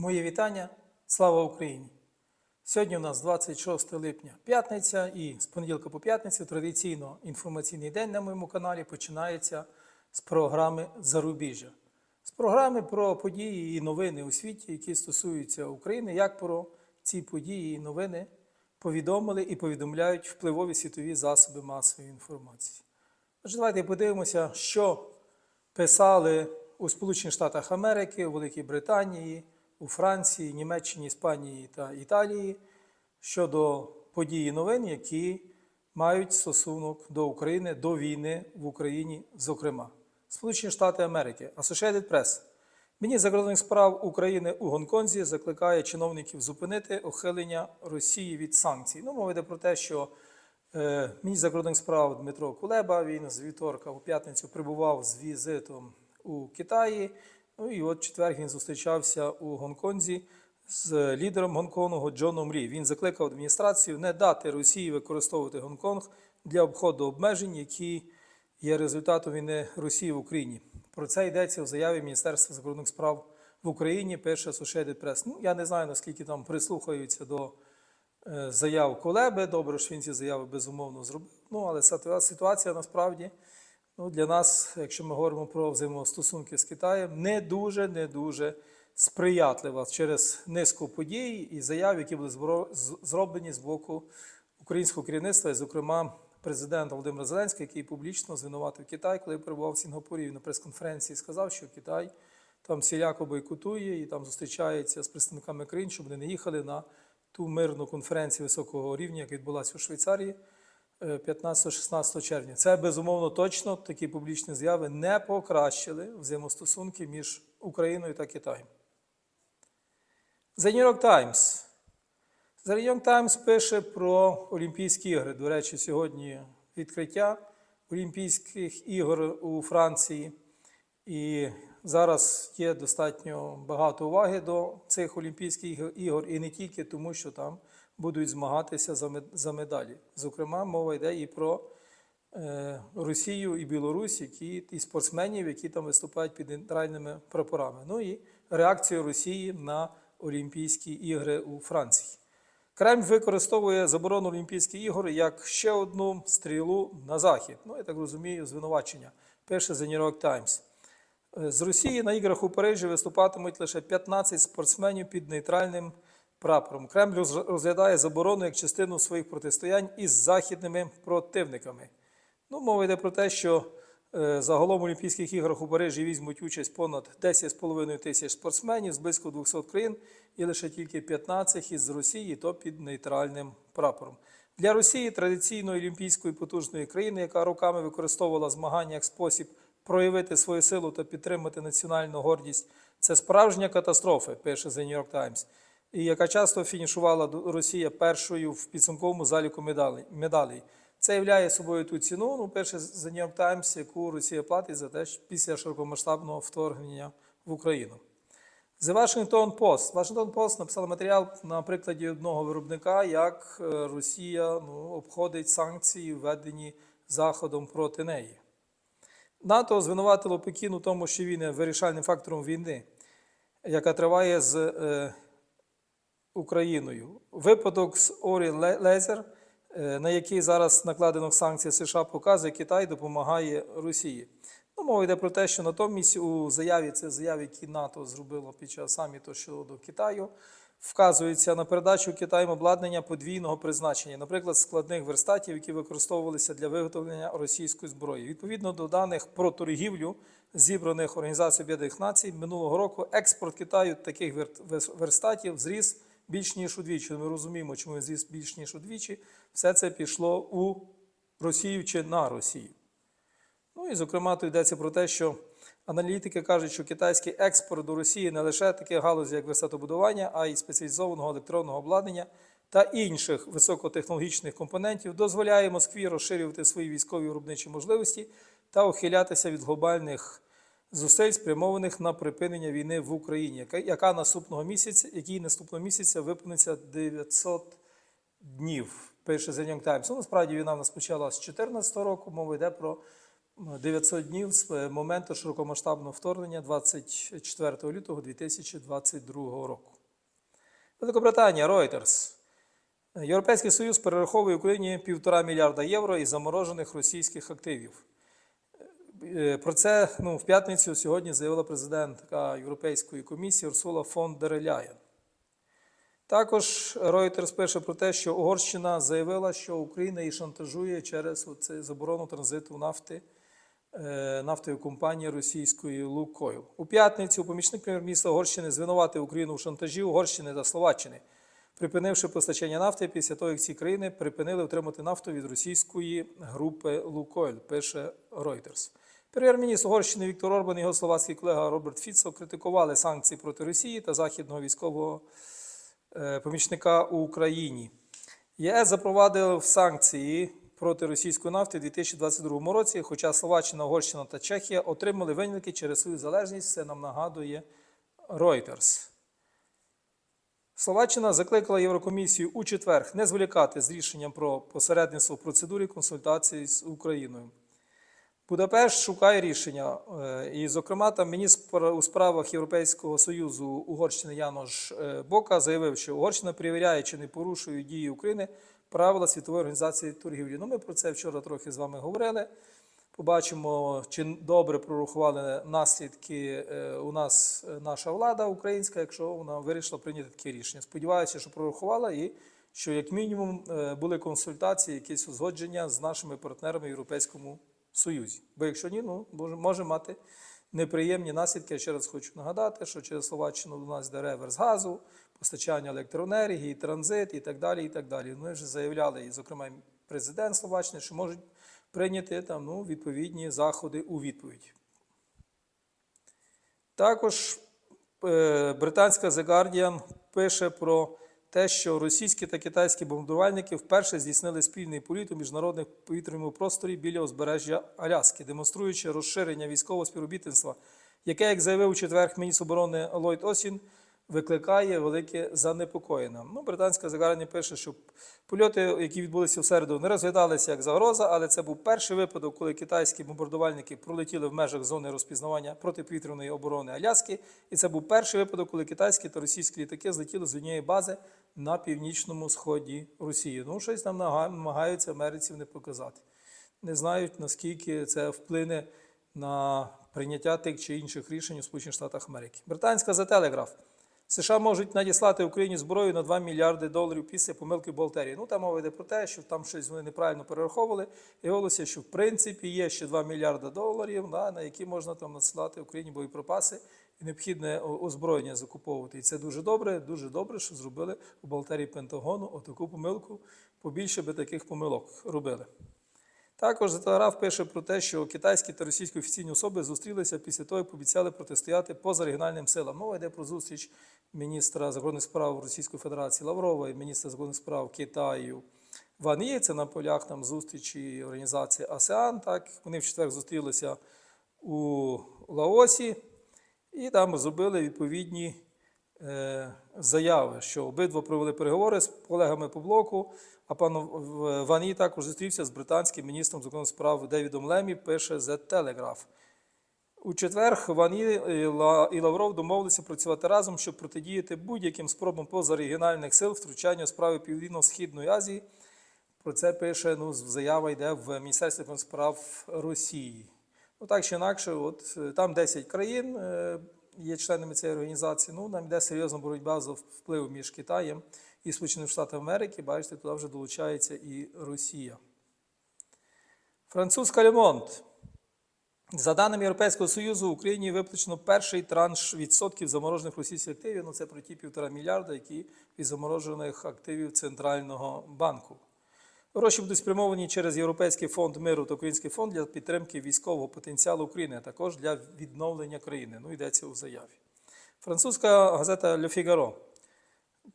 Моє вітання. Слава Україні! Сьогодні у нас 26 липня п'ятниця, і з понеділка по п'ятницю традиційно інформаційний день на моєму каналі починається з програми Зарубіжжя. З програми про події і новини у світі, які стосуються України, як про ці події і новини повідомили і повідомляють впливові світові засоби масової інформації. Отже, давайте подивимося, що писали у Сполучених Штатах Америки, у Великій Британії, у Франції, Німеччині, Іспанії та Італії щодо подій і новин, які мають стосунок до України, до війни в Україні, зокрема. Сполучені Штати Америки, Associated Press. Міністр закордонних справ України у Гонконзі закликає чиновників зупинити ухилення Росії від санкцій. Ну, мова йде про те, що е, міністр закордонних справ Дмитро Кулеба він з вівторка у п'ятницю прибував з візитом у Китаї. Ну і от четвер він зустрічався у Гонконзі з лідером Гонконгу Джоном Рі. Він закликав адміністрацію не дати Росії використовувати Гонконг для обходу обмежень, які є результатом війни Росії в Україні. Про це йдеться в заяві Міністерства закордонних справ в Україні. Пише Associated Press. Ну я не знаю наскільки там прислухаються до е, заяв Колеби. Добре, що він ці заяви безумовно зробив. Ну але ситуація насправді ну, для нас, якщо ми говоримо про взаємостосунки з Китаєм, не дуже, не дуже сприятлива через низку подій і заяв, які були зроблені з боку українського керівництва, і, зокрема, президента Володимира Зеленського, який публічно звинуватив Китай, коли перебував в Сінгапурі він на прес-конференції, сказав, що Китай там всіляко бойкотує і там зустрічається з представниками країн, щоб вони не їхали на ту мирну конференцію високого рівня, яка відбулася у Швейцарії. 15-16 червня. Це безумовно точно такі публічні заяви не покращили взаємостосунки між Україною та Китаєм. The New York Times. The New York Times пише про Олімпійські ігри. До речі, сьогодні відкриття Олімпійських ігор у Франції. І зараз є достатньо багато уваги до цих Олімпійських ігор, і не тільки тому, що там будуть змагатися за медалі. Зокрема, мова йде і про е, Росію і Білорусь, які і спортсменів, які там виступають під нейтральними прапорами. Ну і реакцію Росії на Олімпійські ігри у Франції. Кремль використовує заборону Олімпійських ігор як ще одну стрілу на захід. Ну, я так розумію, звинувачення. Пише The New York Times. Е, З Росії на іграх у Парижі виступатимуть лише 15 спортсменів під нейтральним прапором. Кремль розглядає заборону як частину своїх протистоянь із західними противниками. Ну, мова йде про те, що е, загалом у Олімпійських іграх у Парижі візьмуть участь понад 10,5 тисяч спортсменів з близько 200 країн, і лише тільки 15 із Росії, то під нейтральним прапором. Для Росії традиційної олімпійської потужної країни, яка роками використовувала змагання як спосіб проявити свою силу та підтримати національну гордість, це справжня катастрофа, пише The New York Times, і яка часто фінішувала Росія першою в підсумковому заліку медалей. Це являє собою ту ціну, ну, перше The New York Times, яку Росія платить за те, після широкомасштабного вторгнення в Україну. The Washington Post. Washington Post написали матеріал на прикладі одного виробника, як е, Росія ну, обходить санкції, введені Заходом проти неї. НАТО звинуватило Пекін у тому, що він є вирішальним фактором війни, яка триває з е, Україною. Випадок з Орі Ле- Лезер, на який зараз накладено санкції США, показує, Китай допомагає Росії. Ну, мова йде про те, що натомість у заяві, це заяви, які НАТО зробило під час саміту щодо Китаю, вказується на передачу Китаєм обладнання подвійного призначення, наприклад, складних верстатів, які використовувалися для виготовлення російської зброї. Відповідно до даних про торгівлю, зібраних Організацією Об'єднаних Націй, минулого року експорт Китаю таких вер- верстатів зріс більш ніж удвічі. Ми розуміємо, чому зріс більш ніж удвічі. Все це пішло у Росію чи на Росію. Ну і зокрема, тут йдеться про те, що аналітики кажуть, що китайський експорт до Росії не лише таке галузі, як висотобудування, а й спеціалізованого електронного обладнання та інших високотехнологічних компонентів дозволяє Москві розширювати свої військові виробничі можливості та ухилятися від глобальних зусиль, спрямованих на припинення війни в Україні, яка- наступного місяця, який наступного місяця виповниться 900 днів. Пише The New Times. Ну, насправді війна в нас почала з 2014 року. Мова йде про 900 днів з е, моменту широкомасштабного вторгнення 24 лютого 2022 року. Великобританія Reuters. Європейський Союз перераховує Україні півтора мільярда євро із заморожених російських активів. Е, Про це ну, в п'ятницю сьогодні заявила президентка Європейської комісії Урсула фон дер Ляєн. Також Reuters пише про те, що Угорщина заявила, що Україна її шантажує через оце заборону транзиту нафти е, нафтової компанії російської Лукойл. У п'ятницю помічник прем'єр-міністра Угорщини звинуватив Україну в шантажі Угорщини та Словаччини, припинивши постачання нафти після того, як ці країни припинили отримати нафту від російської групи Лукойл, пише Reuters. Прем'єр-міністр Угорщини Віктор Орбан і його словацький колега Роберт Фіцо критикували санкції проти Росії та західного військового е, помічника у Україні. ЄС запровадив санкції проти російської нафти у 2022 році, хоча Словаччина, Угорщина та Чехія отримали винятки через свою залежність. Це нам нагадує Reuters. Словаччина закликала Єврокомісію у четвер не зволікати з рішенням про посередництво в процедурі консультацій з Україною. Будапешт шукає рішення, е, і, зокрема, там міністр у справах Європейського Союзу Угорщини Янош е, Бока заявив, що Угорщина перевіряє, чи не порушують дії України правила Світової організації торгівлі. Ну, ми про це вчора трохи з вами говорили. Побачимо, чи добре прорахували наслідки е, у нас наша влада українська, якщо вона вирішила прийняти таке рішення. Сподіваюся, що прорахувала і що, як мінімум, були консультації, якісь узгодження з нашими партнерами в Європейському Союзі. Бо якщо ні, ну може, мати неприємні наслідки. Я ще раз хочу нагадати, що через Словаччину до нас йде реверс газу, постачання електроенергії, транзит і так далі. і так далі. Ми вже заявляли, і, зокрема, президент Словаччини, що можуть прийняти там, ну, відповідні заходи у відповідь. Також е, британська The Guardian пише про те, що російські та китайські бомбардувальники вперше здійснили спільний політ у міжнародних повітряному просторі біля узбережжя Аляски, демонструючи розширення військового співробітництва, яке, як заявив у четвер міністр оборони Ллойд Осін, викликає велике занепокоєння. Ну, The Guardian пише, що польоти, які відбулися в середу, не розглядалися як загроза, але це був перший випадок, коли китайські бомбардувальники пролетіли в межах зони розпізнавання протиповітряної оборони Аляски. І це був перший випадок, коли китайські та російські літаки злетіли з однієї бази на північному сході Росії. Ну, щось там намагаються Америці не показати. Не знають, наскільки це вплине на прийняття тих чи інших рішень у Сполучених Штатах Америки. Британська за телеграф. США можуть надіслати Україні зброю на 2 мільярди доларів після помилки Болтерії. Ну, там мова йде про те, що там щось вони неправильно перераховували. І говорилося, що в принципі є ще 2 мільярди доларів, да, на які можна там надсилати Україні боєприпаси і необхідне озброєння закуповувати. І це дуже добре, дуже добре, що зробили у Болтерії Пентагону отаку помилку. Побільше би таких помилок робили. Також Зателеграф пише про те, що китайські та російські офіційні особи зустрілися після того, як пообіцяли протистояти поза регіональним силам. Мова йде про зустріч міністра закордонних справ Російської Федерації Лаврова і міністра закордонних справ Китаю Ван Є. Це на полях там зустрічі організації АСЕАН. Так вони в четвер зустрілися у Лаосі і там зробили відповідні е, заяви, що обидва провели переговори з колегами по блоку. А пан Вані також зустрівся з британським міністром закордонних справ Девідом Лемі, пише The Telegraph. У четвер Вані і Лавров домовилися працювати разом, щоб протидіяти будь-яким спробам позарегіональних сил втручання у справи Південно-Східної Азії. Про це пише ну, заява йде в Міністерстві справ Росії. Ну так чи інакше, от е, там 10 країн е, є членами цієї організації. Ну, нам йде серйозна боротьба за вплив між Китаєм і Сполученими Штатами Америки. Бачите, туди вже долучається і Росія. Французька Лемонт. За даними Європейського Союзу, в Україні виплачено перший транш відсотків заморожених російських активів. Ну, це про ті півтора мільярда, які від заморожених активів Центрального банку. Гроші будуть спрямовані через Європейський фонд миру та Український фонд для підтримки військового потенціалу України, а також для відновлення країни. Ну, йдеться у заяві. Французька газета Le Figaro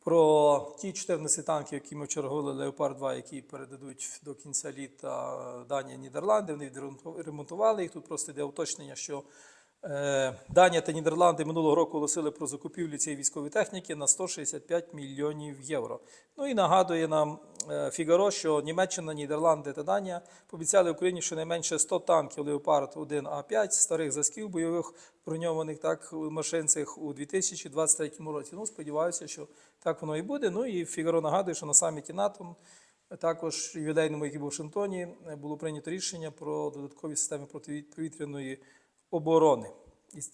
про ті 14 танків, які ми вчора Леопард 2, які передадуть до кінця літа Данія Нідерланди. Вони відремонтували їх. Тут просто йде уточнення, що Е, Данія та Нідерланди минулого року оголосили про закупівлю цієї військової техніки на 165 мільйонів євро. Ну і нагадує нам Фігаро, що Німеччина, Нідерланди та Данія пообіцяли Україні щонайменше 100 танків Леопард 1 А5 старих зразків бойових броньованих так машин цих у 2023 році. Ну, сподіваюся, що так воно і буде. Ну і Фігаро нагадує, що на саміті НАТО також ювілейному, який був в Вашингтоні, було прийнято рішення про додаткові системи протиповітряної оборони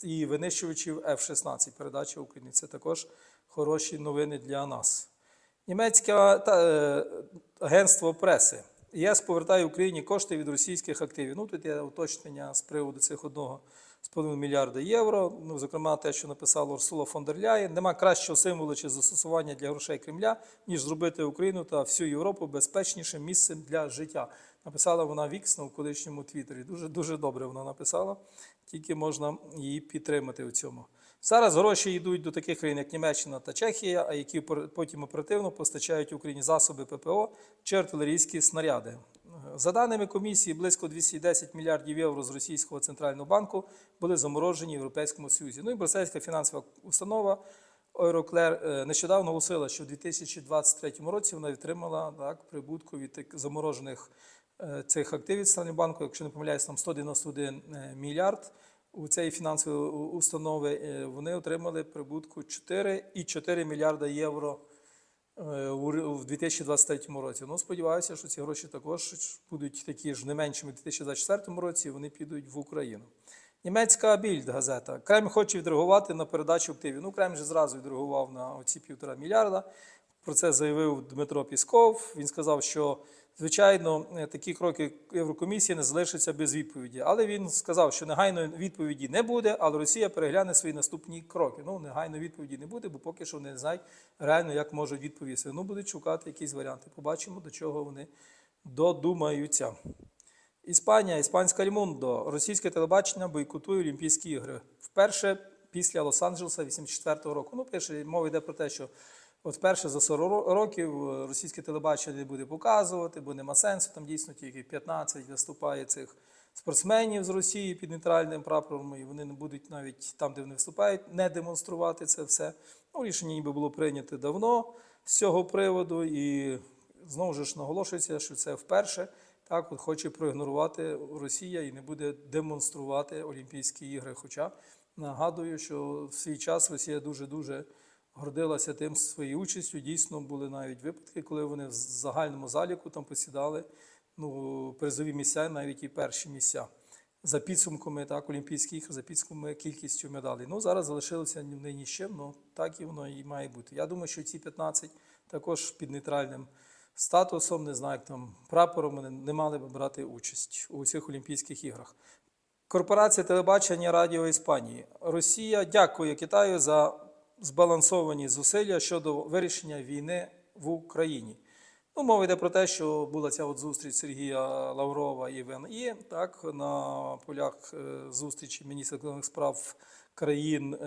і- винищувачів F-16. Передача Україні. Це також хороші новини для нас. Німецьке та, е, агентство преси. ЄС повертає Україні кошти від російських активів. Ну, тут є уточнення з приводу цих одного з половиною мільярда євро. Ну, зокрема, те, що написала Урсула фон дер Ляєн. Нема кращого символу чи застосування для грошей Кремля, ніж зробити Україну та всю Європу безпечнішим місцем для життя. Написала вона Вікс в колишньому Твіттері. Дуже дуже добре вона написала. Тільки можна її підтримати у цьому. Зараз гроші йдуть до таких країн, як Німеччина та Чехія, а які потім оперативно постачають Україні засоби ППО чи артилерійські снаряди. За даними комісії, близько 210 мільярдів євро з російського центрального банку були заморожені в Європейському Союзі. Ну і брюссельська фінансова установа е, нещодавно оголосила, що в 2023 році вона отримала так, прибутку від так заморожених е, цих активів Центрального банку, якщо не помиляюсь, там 191 е, мільярд. У цієї фінансової установи е, вони отримали прибутку 4,4 мільярда євро е, у 2023 році. Ну, сподіваюся, що ці гроші також будуть такі ж не меншими у 2024 році, і вони підуть в Україну. Німецька більд газета. Кремль хоче відреагувати на передачу активів. Ну, Кремль вже зразу відреагував на оці півтора мільярда. Про це заявив Дмитро Пісков. Він сказав, що звичайно е, такі кроки Єврокомісії не залишаться без відповіді. Але він сказав, що негайної відповіді не буде, але Росія перегляне свої наступні кроки. Ну, негайної відповіді не буде, бо поки що вони не знають реально, як можуть відповісти. Ну, будуть шукати якісь варіанти. Побачимо, до чого вони додумаються. Іспанія, іспанська Рімундо. Російське телебачення бойкотує Олімпійські ігри. Вперше після Лос-Анджелеса 84-го року. Ну, пише, мова йде про те, що от вперше за 40 років е, російське телебачення не буде показувати, бо нема сенсу. Там дійсно тільки 15 виступає цих спортсменів з Росії під нейтральним прапором, і вони не будуть навіть там, де вони виступають, не демонструвати це все. Ну, рішення ніби було прийнято давно з цього приводу, і знову ж наголошується, що це вперше. Так, от хоче проігнорувати Росія і не буде демонструвати Олімпійські ігри. Хоча нагадую, що в свій час Росія дуже-дуже гордилася тим своєю участю. Дійсно, були навіть випадки, коли вони в загальному заліку там посідали ну, призові місця, навіть і перші місця. За підсумками так, Олімпійських ігор, за підсумками кількістю медалей. Ну, зараз залишилося ні ні з чим, ну так і воно і має бути. Я думаю, що ці 15 також під нейтральним статусом, не знаю, як там прапором вони не мали б брати участь у цих Олімпійських іграх. Корпорація телебачення Радіо Іспанії. Росія дякує Китаю за збалансовані зусилля щодо вирішення війни в Україні. Ну, мова йде про те, що була ця от зустріч Сергія Лаврова і ВНІ, так, на полях е, зустрічі міністра справ країн е,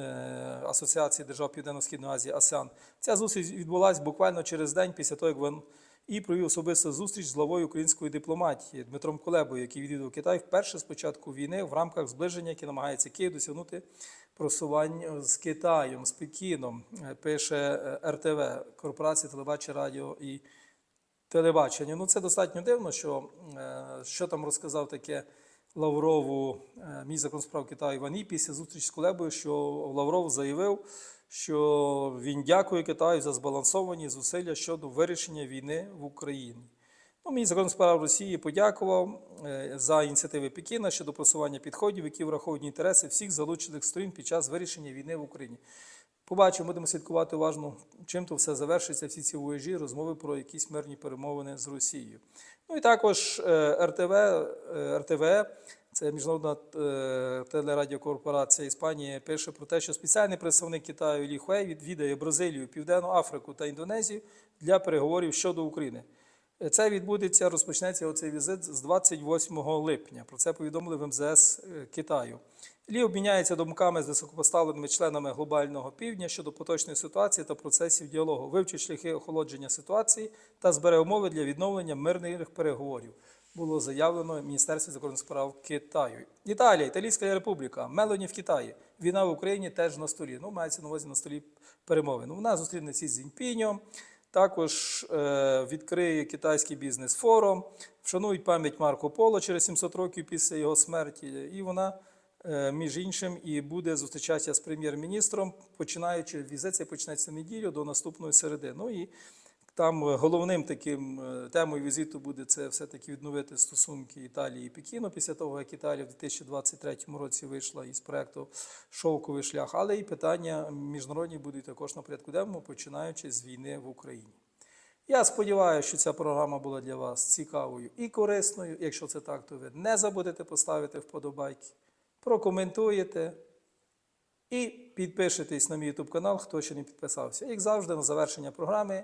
Асоціації держав Південно-Східної Азії АСЕАН. Ця зустріч відбулася буквально через день після того, як ВН і провів особисту зустріч з главою української дипломатії Дмитром Кулебою, який відвідав Китай вперше з початку війни в рамках зближення, яке намагається Київ досягнути просування з Китаєм, з Пекіном, е, пише е, РТВ, корпорація телебачення, радіо і телебачення. Ну, це достатньо дивно, що, що там розказав таке Лаврову, е, мій закон справ Китаю Іван І після зустрічі з Кулебою, що Лавров заявив, що він дякує Китаю за збалансовані зусилля щодо вирішення війни в Україні. Ну, мій закон справ Росії подякував е, за ініціативи Пекіна щодо просування підходів, які враховують інтереси всіх залучених сторін під час вирішення війни в Україні. Побачимо, будемо слідкувати уважно, чим то все завершиться, всі ці вояжі, розмови про якісь мирні перемовини з Росією. Ну і також е, РТВ, е, РТВ, це міжнародна е, телерадіокорпорація Іспанії, пише про те, що спеціальний представник Китаю Лі відвідає Бразилію, Південну Африку та Індонезію для переговорів щодо України. Це відбудеться, розпочнеться оцей візит з 28 липня. Про це повідомили в МЗС е, Китаю. Лі обміняється думками з високопоставленими членами глобального півдня щодо поточної ситуації та процесів діалогу, вивчить шляхи охолодження ситуації та збере умови для відновлення мирних переговорів. було заявлено Міністерстві закордонних справ Китаю. Італія, Італійська Республіка, Мелоні в Китаї. Війна в Україні теж на столі. Ну, мається на увазі на столі перемови. Ну, вона зустрінеться з Цзіньпіньом, також е, відкриє китайський бізнес-форум, вшанують пам'ять Марко Поло через 700 років після його смерті. І вона, е, між іншим, і буде зустрічатися з прем'єр-міністром, починаючи візиція почнеться неділю до наступної середи. Ну і там е, головним таким е, темою візиту буде це все-таки відновити стосунки Італії і Пекіну після того, як Італія в 2023 році вийшла із проекту Шовковий шлях, але і питання міжнародні будуть також на порядку денному, починаючи з війни в Україні. Я сподіваюся, що ця програма була для вас цікавою і корисною. Якщо це так, то ви не забудете поставити вподобайки, прокоментуєте і підпишитесь на мій YouTube канал, хто ще не підписався. Як завжди, на завершення програми